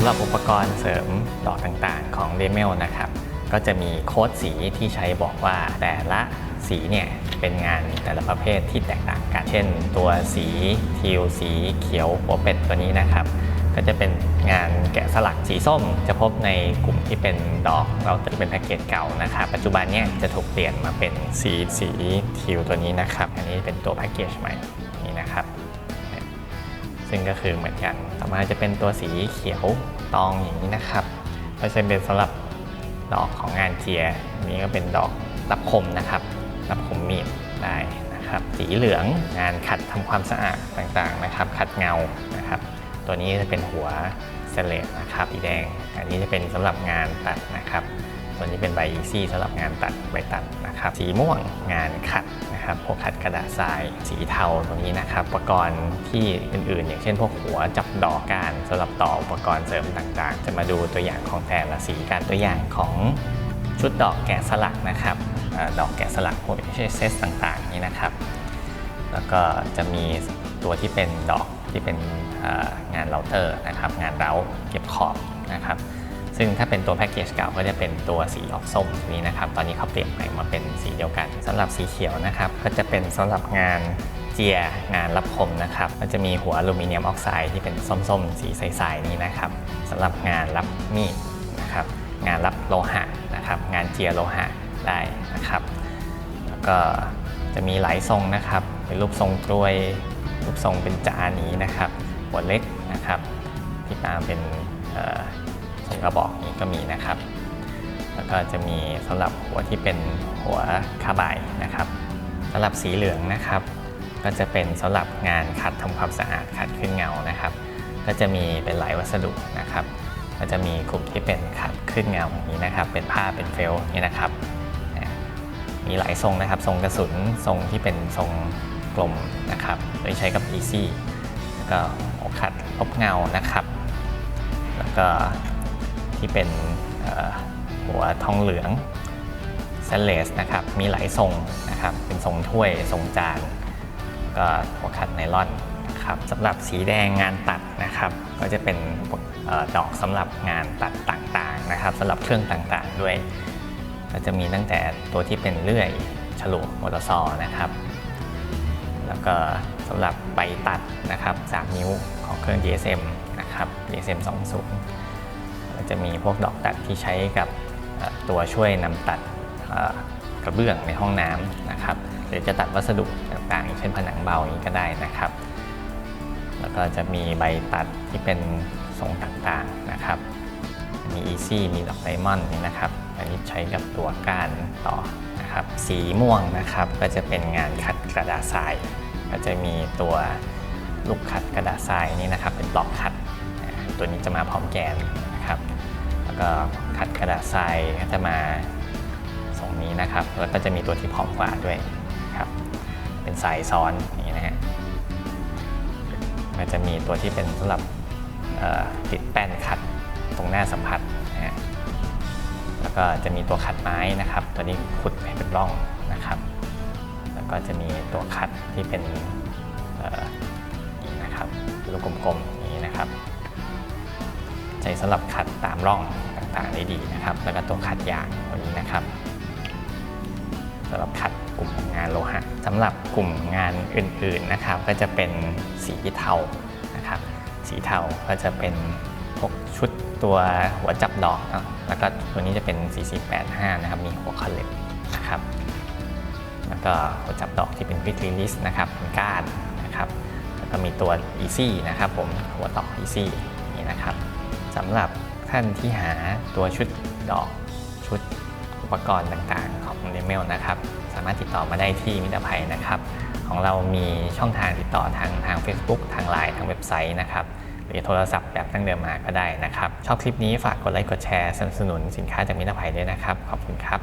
ำหรับอุปกรณ์เสริมดอกต่างๆ ของเดเมลนะครับ ก็จะมีโค้ดสีที่ใช้บอกว่าแต่ละสีเนี่ยเป็นงานแต่ละประเภทที่แตกต่างกัน เช่น ตัวสีทิวสีเขียวหัวเป็ดตัวนี้นะครับ ก็จะเป็นงานแกะสลักสีส้ม จะพบในกลุ่มที่เป็นดอกเราจะเป็นแพ็กเกจเก่านะครับ ปัจจุบันเนี่ยจะถูกเปลี่ยนมาเป็นสีสีทิวตัวนี้นะครับ อันนี้เป็นตัวแพ็กเกจใหม่นี่นะครับ ซึ่งก็คือเหมือนกัน ต่อมาจะเป็นตัวสีเขียวตองอย่างนี้นะครับก็จะเป็นสำหรับดอกของงานเจียอันนี้ก็เป็นดอกรับคมนะครับรับคมมีดได้นะครับสีเหลืองงานขัดทำความสะอาดต่างๆนะครับ ขัดเงานะครับ ตัวนี้จะเป็นหัวเซเลตนะครับสีแดง อันนี้จะเป็นสำหรับงานตัดนะครับ ตัวนี้เป็นใบซี่สำหรับงานตัดใบตัดนะครับ สีม่วงงานขัด นะครับพวกขัดกระดาษทราย สีเทาตรงนี้นะครับอุปกรณ์ที่อื่นๆ อย่างเช่น พวกหัวจับดอกการสำหรับต่ออุปกรณ์เสริมต่างๆ จะมาดูตัวอย่างของแต่ละสีการตัวอย่างของชุดดอกแกะสลักนะครับดอกแกะสลักพวกไม่ใช่เซตต่างๆนี้นะครับ แล้วก็จะมีตัวที่เป็นดอกที่เป็นงานเราเตอร์นะครับ งานเร้าเก็บขอบนะครับ ซึ่งถ้าเป็นตัวแพ็กเกจเก่าก็จะเป็นตัวสีออกส้มนี้นะครับ ตอนนี้เขาเปลี่ยนใหม่มาเป็นสีเดียวกันสำหรับสีเขียวนะครับก็จะเป็นสำหรับงานเจียงานรับคมนะครับก็จะมีหัวอลูมิเนียมออกไซด์ที่เป็นส้มๆ สีใสๆนี้นะครับสำหรับงานรับมีดนะครับงานรับโลหะนะครับงานเจียโลหะได้นะครับแล้วก็จะมีหลายทรงนะครับเป็นรูปทรงกลวยรูปทรงเป็นจานนี้นะครับหัวเล็กนะครับที่ตามเป็น กระบอกนี้ก็มีนะครับ แล้วก็จะมีสำหรับหัวที่เป็นหัวคาบายนะครับสำหรับสีเหลืองนะครับ ก็จะเป็นสำหรับงานขัดทำความสะอาดขัดขึ้นเงานะครับ ก็จะมีเป็นหลายวัสดุนะครับ ก็จะมีกลุ่มที่เป็นขัดขึ้นเงาอย่างนี้นะครับ เป็นผ้าเป็นเฟลนี่นะครับมีหลายทรงนะครับทรงกระสุนทรงที่เป็นทรงกลมนะครับโดยใช้กับ Easy แล้วก็ขัดลบเงานะครับ แล้วก็ ที่เป็นหัวทองเหลืองเซเลสนะครับ มีหลายทรงนะครับ เป็นทรงถ้วยทรงจาน ก็หัวขัดไนลอนนะครับสำหรับสีแดงงานตัดนะครับ ก็จะเป็นดอกสำหรับงานตัดต่างๆนะครับสำหรับเครื่องต่างๆด้วย ก็จะมีตั้งแต่ตัวที่เป็นเลื่อยฉลุมอเตอร์ซอนะครับ แล้วก็สำหรับใบตัดนะครับ 3 นิ้วของเครื่อง GSM นะครับ GSM 20 จะมีพวกดอกตัดที่ใช้กับตัวช่วยนำตัดกระเบื้องในห้องน้ำนะครับหรือจะตัดวัสดุต่างต่างเช่นผนังเบาอย่างนี้ก็ได้นะครับ แล้วก็จะมีใบตัดที่เป็นทรงต่างๆนะครับ มี Easy มีดอกไดมอนด์นี่นะครับอันนี้ใช้กับตัวก้านต่อนะครับ สีม่วงนะครับก็จะเป็นงานขัดกระดาษทราย ก็จะมีตัวลูกขัดกระดาษทรายนี่นะครับ เป็นบล็อกขัด ตัวนี้จะมาพร้อมแกน นะครับ แล้วก็ขัดกระดาษทรายก็จะมาทรงนี้นะครับ แล้วก็จะมีตัวที่พร้อมกว่าด้วยครับ เป็นสายซ้อนนี้นะฮะก็จะมีตัวที่เป็นสำหรับติดแป้นขัดตรงหน้าสัมผัสนะฮะแล้วก็จะมีตัวขัดไม้นะครับ ตัวนี้ขุดให้เป็นร่องนะครับ แล้วก็จะมีตัวขัดที่เป็นนี่นะครับลูกกลมๆนี้นะครับ ช้สำหรับขัดตามร่องต่างๆได้ดีนะครับ แล้วก็ตัวขัดยางตัวนี้นะครับสำหรับขัดกลุ่มงานโลหะสำหรับกลุ่มงานอื่นๆนะครับ ก็จะเป็นสีเทานะครับ สีเทาก็จะเป็นพวกชุดตัวหัวจับดอกแล้วก็ตัวนี้จะเป็น 4485 นะครับ มีหัวคอนเล็กนะครับ แล้วก็หัวจับดอกที่เป็น Quick Release นะครับเป็นก้านนะครับ แล้วก็มีตัว Easy นะครับผมหัวต่อ Easy นี่นะครับ สำหรับท่านที่หาตัวชุดดอกชุดอุปกรณ์ต่างๆ ของ n e m e l นะครับ สามารถติดต่อมาได้ที่มิตรภัยนะครับ ของเรามีช่องทางติดต่อทางทาง Facebook ทาง Line ทางเว็บไซต์นะครับหรือโทรศัพท์แบบตั้งเดิมมาก็ได้นะครับ ชอบคลิปนี้ฝากกดไลค์กดแชร์สนับสนุนสินค้าจากมิตรภัยด้วยนะครับ ขอบคุณครับ